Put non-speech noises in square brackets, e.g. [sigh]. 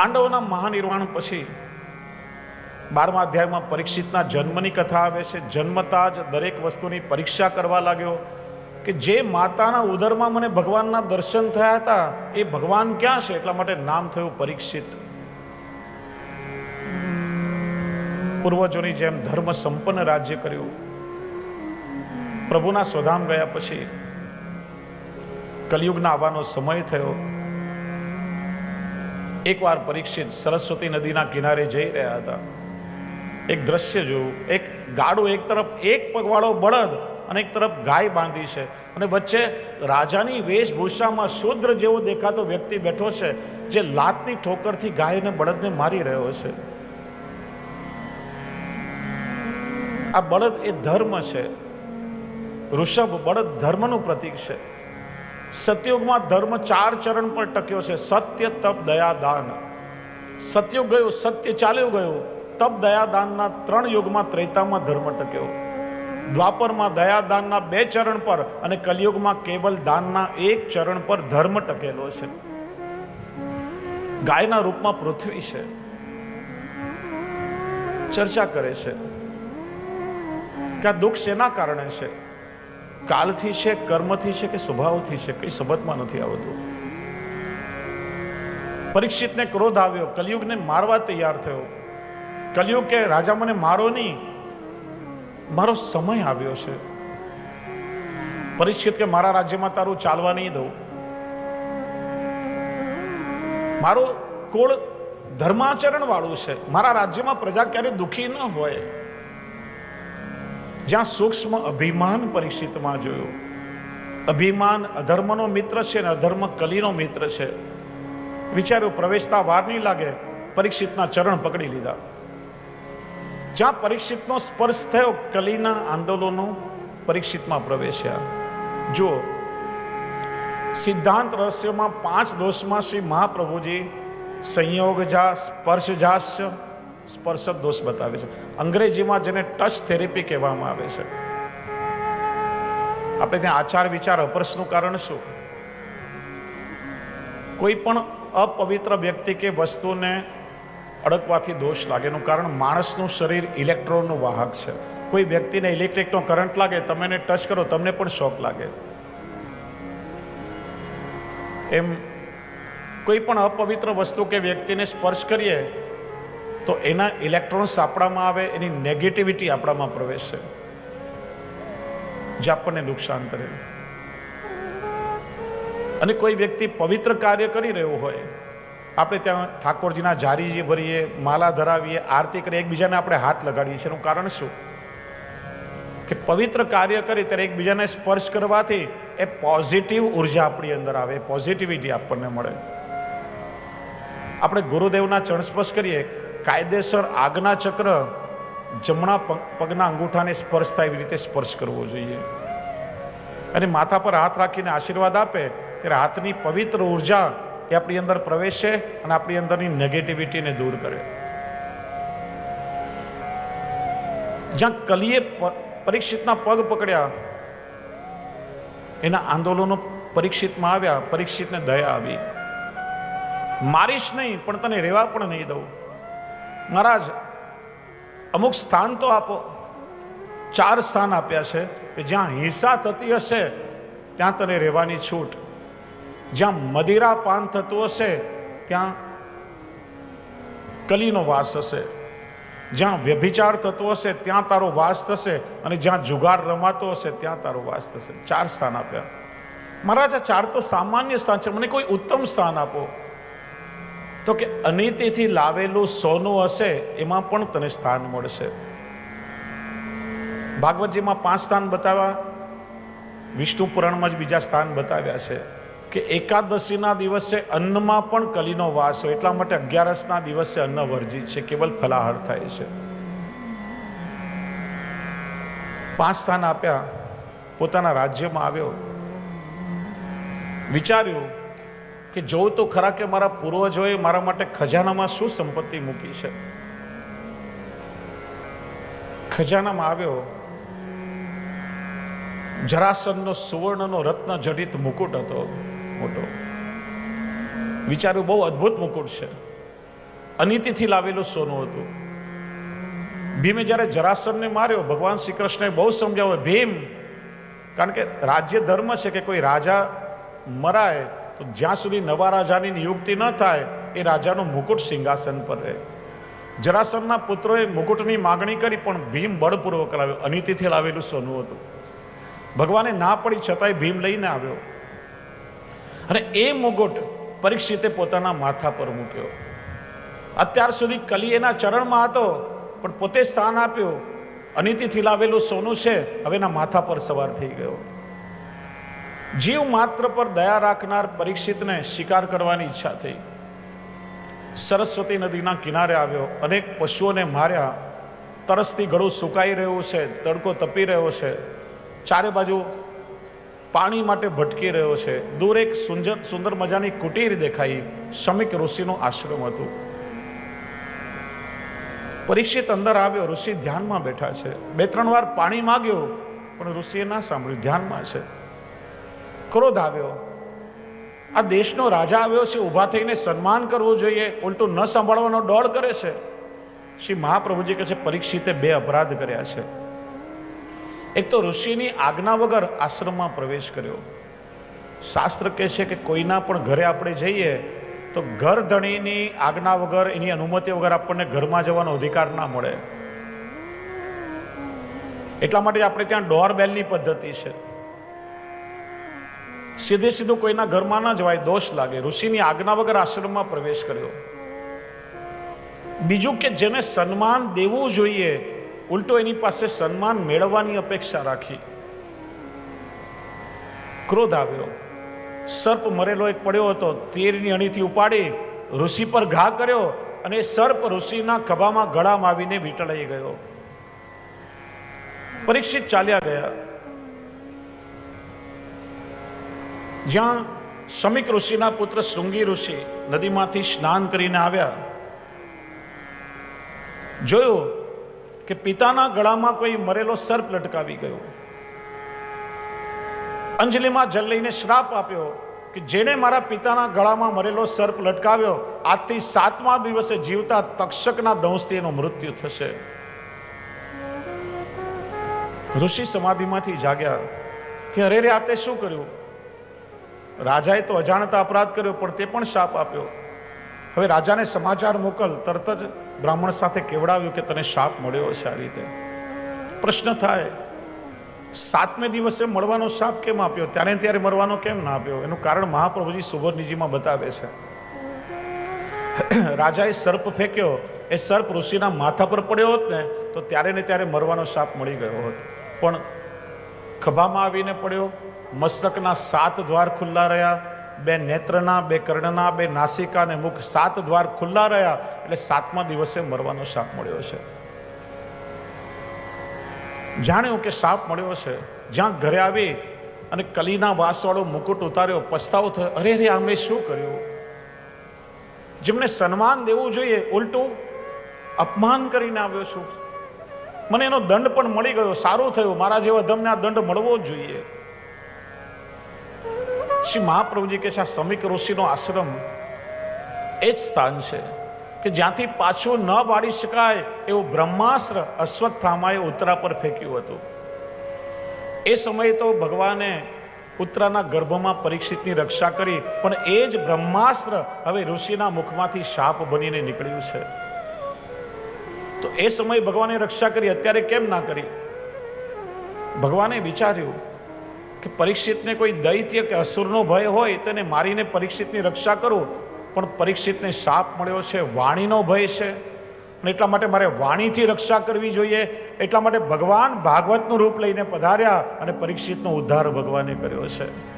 પાંડવોના મહાનિર્વાણ પછી બારમા અધ્યાયમાં પરીક્ષિતના જન્મની કથા આવે છે. જન્મતા જ દરેક વસ્તુની પરીક્ષા કરવા લાગ્યો કે જે માતાના ઉદરમાં મને ભગવાનના દર્શન થયા હતા, એ ભગવાન ક્યાં છે? એટલા માટે નામ થયું પરીક્ષિત. પૂર્વજોની જેમ ધર્મ સંપન્ન રાજ્ય કર્યું. પ્રભુના સ્વધામ ગયા પછી કલયુગના આવવાનો સમય થયો. એકવાર પરીક્ષિત સરસ્વતી નદીના કિનારે જઈ રહ્યા હતા. એક દ્રશ્ય જોયું. એક ગાડું એક તરફ એક પગવાળો બળદ અને એક તરફ ગાય બાંધી છે અને વચ્ચે રાજાની વેશભૂષામાં શુદ્ર જેવો દેખાતો વ્યક્તિ બેઠો છે જે લાતની ઠોકરથી ગાયને બળદને મારી રહ્યો છે. આ બળદ એ ધર્મ છે. ઋષભ બળદ ધર્મનું પ્રતીક છે. સતયુગમાં ધર્મ ચાર ચરણ પર ટક્યો છે. સત્ય, તપ, દયા, દાન. સતયુગ ગયું, સત્ય ચાલ્યો ગયું. તપ, દયા, દાનના ત્રણ યુગમાં ત્રેતામાં ધર્મ ટક્યો. દ્વાપરમાં દયા, દાનના બે ચરણ પર અને કલયુગમાં કેવલ દાનના એક ચરણ પર ધર્મ ટકેલો છે. ગાયના રૂપમાં પૃથ્વી છે. ચર્ચા કરે છે કે આ દુઃખ શેના કારણે છે? કાલથી છે, કર્મથી છે કે સ્વભાવથી છે, કઈ સબતમાં નથી આવતું. પરીક્ષિતને ક્રોધ આવ્યો, કલયુગને મારવા તૈયાર થયો. કલયુગ કે, રાજા, મને મારો નહીં, મારો સમય આવ્યો છે. પરીક્ષિત કે, મારા રાજ્યમાં તારું ચાલવા નહીં દઉં. મારું કોળ ધર્માચરણ વાળું છે. મારા રાજ્યમાં પ્રજા ક્યારે દુઃખી ન હોય. જ્યાં સૂક્ષ્મ અભિમાન પરિસ્થિતિમાં જોયું. અભિમાન અધર્મનો મિત્ર છે ને અધર્મ કલીનો મિત્ર છે. વિચાર્યું પ્રવેશતા વાર નહીં લાગે, પરીક્ષિતના ચરણ પકડી લીધા. જ્યાં પરીક્ષિતનો સ્પર્શ થયો, કલીના આંદોલનો પરીક્ષિતમાં પ્રવેશ્યા. જુઓ, સિદ્ધાંત રહસ્યમાં પાંચ દોષમાં શ્રી મહાપ્રભુજી સંયોગ જા સ્પર્શ જાશ્ચ સ્પર્શ દોષ બતાવે છે. અંગ્રેજીમાં જેને ટચ થેરેપી કહેવામાં આવે છે. આપણે ત્યાં આચાર વિચાર અપર્શનું કારણ શું? કોઈ પણ અપવિત્ર વ્યક્તિ કે વસ્તુને અડકવાથી દોષ લાગે એનું કારણ માણસનું શરીર ઇલેક્ટ્રોનનું વાહક છે. કોઈ વ્યક્તિને ઇલેક્ટ્રિકનો કરંટ લાગે તમે એને ટચ કરો, તમને પણ શોક લાગે. એમ કોઈ પણ અપવિત્ર વસ્તુ કે વ્યક્તિને સ્પર્શ કરીએ તો એના ઇલેક્ટ્રોન્સ આપણામાં આવે, એની નેગેટિવિટી આપણામાં પ્રવેશે જે આપણને નુકસાન કરે. અને કોઈ વ્યક્તિ પવિત્ર કાર્ય કરી રહ્યો હોય, આપણે ત્યાં ઠાકોરજીના જારીજી ભરીએ, માલા ધરાવીએ, આરતી કરીએ, એકબીજાને આપણે હાથ લગાડીએ છીએ. એનું કારણ શું? કે પવિત્ર કાર્ય કરી ત્યારે એકબીજાને સ્પર્શ કરવાથી એ પોઝિટિવ ઊર્જા આપણી અંદર આવે પોઝિટિવિટી આપણને મળે. આપણે ગુરુદેવના ચરણ સ્પર્શ કરીએ કાયદેસર આજ્ઞા ચક્ર જમણા પગ- પગના અંગૂઠાને સ્પર્શ થાય એવી રીતે સ્પર્શ કરવો જોઈએ. અને માથા પર હાથ રાખીને આશીર્વાદ આપે ત્યારે હાથની પવિત્ર ઊર્જા એ આપણી અંદર પ્રવેશે અને આપણી અંદરની નેગેટિવિટીને દૂર કરે. જ્યાં કલીએ પરીક્ષિતના પગ પકડ્યા, એના આંદોલનો પરીક્ષિતમાં આવ્યા, પરીક્ષિતને દયા આવી. મારીશ નહીં, પણ તને રહેવા પણ નહીં દઉં. મહારાજ, અમુક સ્થાન તો આપો. ચાર સ્થાન આપ્યા છે કે જ્યાં હિંસા થતી હશે, ત્યાં તને રહેવાની છૂટ. જ્યાં મદિરા પાન થતું હશે, ત્યાં કલીનો વાસ હશે. જ્યાં વ્યભિચાર થતો હશે, ત્યાં તારો વાસ થશે અને જ્યાં જુગાર રમાતો હશે, ત્યાં તારો વાસ થશે. ચાર સ્થાન આપ્યા. મહારાજ, આ ચાર તો સામાન્ય સ્થાન છે. મને કોઈ ઉત્તમ સ્થાન આપો. તો કે અનિતિથી લાવેલું સોનું હશે, એમાં પણ તને સ્થાન મળશે. ભાગવતજીમાં પાંચ સ્થાન બતાવ્યા. વિષ્ણુ પુરાણમાં જ બીજા સ્થાન બતાવ્યા છે કે એકાદશીના દિવસે અન્નમાં પણ કલીનો વાસ હોય. એટલા માટે અગિયારસના દિવસે અન્ન વર્જિત છે, કેવલ ફલાહાર થાય છે. પાંચ સ્થાન આપ્યા, પોતાના રાજ્યમાં આવ્યો. વિચાર્યું કે જોઉં તો ખરા કે મારા પૂર્વજોએ મારા માટે ખજાનામાં શું સંપત્તિ મૂકી છે? ખજાનામાં આવ્યો. જરાસનનો સુવર્ણનો રત્ન જડિત મુકુટ હતો મોટો. વિચાર્યું બહુ અદ્ભુત મુકુટ છે. અનિતિથી લાવેલું સોનું હતું. ભીમે જ્યારે જરાસનને માર્યો, ભગવાન શ્રી કૃષ્ણએ બહુ સમજાવ્યો, ભીમ, કારણ કે રાજ્ય ધર્મ છે કે કોઈ રાજા મરાય તો જ્યાં સુધી નવા રાજાની નિયુક્તિ ન થાય, એ રાજાનું મુકુટ સિંહાસન પર રહે. જરાસનના પુત્રોએ મુકુટની માગણી કરી, પણ ભીમ બળપૂર્વક લાવ્યો. અનિતિથી લાવેલું સોનું હતું. ભગવાને ના પડી છતાંય ભીમ લઈને આવ્યો. અને એ મુગુટ પરીક્ષિતે પોતાના માથા પર મૂક્યો. અત્યાર સુધી કલી એના ચરણમાં હતો, પણ પોતે સ્થાન આપ્યું. અનિતિથી લાવેલું સોનું છે, હવે એના માથા પર સવાર થઈ ગયો. જીવ માત્ર પર દયા રાખનાર પરીક્ષિતને શિકાર કરવાની ઈચ્છા થઈ. સરસ્વતી નદીના કિનારે આવ્યો. અનેક પશુઓને માર્યા. તરસથી ગળું સુકાઈ રહ્યું છે, તડકો તપી રહ્યો છે. ચારે બાજુ પાણી માટે ભટકી રહ્યો છે. દૂર એક સુંદર સુંદર મજાની કુટીર દેખાઈ. શમિક ઋષિનો આશ્રમ હતું. પરીક્ષિત અંદર આવ્યો. ઋષિ ધ્યાનમાં બેઠા છે. બે, ત્રણ વાર પાણી માગ્યો, પણ ઋષિએ ના સાંભળ્યું. ધ્યાનમાં છે. ક્રોધ આવ્યો. આ દેશનો રાજા આવ્યો છે, ઊભા થઈને સન્માન કરવું જોઈએ. ઉલટું ન સાંભળવાનો ડોળ કરે છે. શ્રી મહાપ્રભુજી કહે છે, પરીક્ષિતે બે અપરાધ કર્યા છે. એક તો ઋષિની આજ્ઞા વગર આશ્રમમાં પ્રવેશ કર્યો. શાસ્ત્ર કહે છે કે કોઈના પણ ઘરે આપણે જઈએ, તો ઘર ધણીની આજ્ઞા વગર, એની અનુમતિ વગર આપણને ઘરમાં જવાનો અધિકાર ના મળે. એટલા માટે આપણે ત્યાં ડોર બેલની પદ્ધતિ છે. સીધે સીધું કોઈના ઘરમાં ના જવાય, દોષ લાગે. ઋષિની આજ્ઞા વગર આશ્રમમાં પ્રવેશ કર્યો. બીજું કે જેને સન્માન દેવું જોઈએ, ઉલટો એની પાસે સન્માન મેળવવાની અપેક્ષા રાખી. ક્રોધ આવ્યો. સર્પ મરેલો એક પડ્યો હતો, તીરની અણીથી ઉપાડી ઋષિ પર ઘા કર્યો અને સર્પ ઋષિના ખભામાં ગળામાં આવીને વીંટળાઈ ગયો. પરીક્ષિત ચાલ્યા ગયા. જ્યાં શમિક ઋષિના પુત્ર શૃંગી ઋષિ નદીમાંથી સ્નાન કરીને આવ્યા. જોયું કે પિતાના ગળામાં કોઈ મરેલો સર્પ લટકાવી ગયો. અંજલિમાં જલ લઈને શ્રાપ આપ્યો કે જેણે મારા પિતાના ગળામાં મરેલો સર્પ લટકાવ્યો, આજથી સાતમા દિવસે જીવતા તક્ષકના દંશથી એનું મૃત્યુ થશે. ઋષિ સમાધિમાંથી જાગ્યા કે અરે રે, આ શું કર્યું? રાજાએ તો અજાણતા અપરાધ કર્યો, પણ તે પણ શાપ આપ્યો. હવે રાજાને સમાચાર મોકલ, તરત જ બ્રાહ્મણ સાથે કેવડાવ્યું કે તને શાપ મળ્યો છે આ રીતે. પ્રશ્ન થાય, સાતમે દિવસે મળવાનો શાપ કેમ આપ્યો? ત્યારે ત્યારે મરવાનો કેમ ના આપ્યો? એનું કારણ મહાપ્રભુજી સુવર્ણિજીમાં બતાવે છે. [clears throat] રાજાએ સર્પ ફેંક્યો. એ સર્પ ઋષિના માથા પર પડ્યો હોત ને, તો ત્યારે ને ત્યારે મરવાનો શાપ મળી ગયો હોત. પણ ખભામાં આવીને પડ્યો. મસ્તકના સાત દ્વાર ખુલ્લા રહ્યા. બે નેત્રના, બે કર્ણના, બે નાસિકા અને મુખ સાત દ્વાર ખુલ્લા રહ્યા. એટલે સાતમા દિવસે મરવાનો સાપ મળ્યો છે. જાણ્યું કે સાપ મળ્યો છે. જ્યાં ઘરે આવી અને કલીના વાસવાળો મુકુટ ઉતાર્યો, પસ્તાવો થયો. અરે રે આ મેં શું કર્યું? જેમને સન્માન દેવું જોઈએ, ઉલટું અપમાન કરીને આવ્યો છું. મને એનો દંડ પણ મળી ગયો, સારું થયું. મારા જેવા ધમને આ દંડ મળવો જ જોઈએ. શ્રી મહાપ્રભુજી કે છે, આ સમિક ઋષિનો આશ્રમ એ જ સ્થાન છે કે જ્યાંથી પાછું ન પાડી શકાય એવું બ્રહ્માસ્ત્ર અશ્વત્થામાએ ઉત્તરા પર ફેંક્યું હતું. એ સમયે તો ભગવાને ઉત્તરાના ગર્ભમાં પરીક્ષિતની રક્ષા કરી, પણ એ જ બ્રહ્માસ્ત્ર હવે ઋષિના મુખમાંથી શાપ બનીને નીકળ્યું છે. તો એ સમયે ભગવાને રક્ષા કરી, અત્યારે કેમ ના કરી? ભગવાને વિચાર્યું કે પરીક્ષિતને કોઈ દૈત્ય કે અસુરનો ભય હોય તેને મારીને પરીક્ષિતની રક્ષા કરું. પણ પરીક્ષિતને સાપ મળ્યો છે, વાણીનો ભય છે. અને એટલા માટે મારે વાણીથી રક્ષા કરવી જોઈએ. એટલા માટે ભગવાન ભાગવતનું રૂપ લઈને પધાર્યા અને પરીક્ષિતનો ઉદ્ધાર ભગવાને કર્યો છે.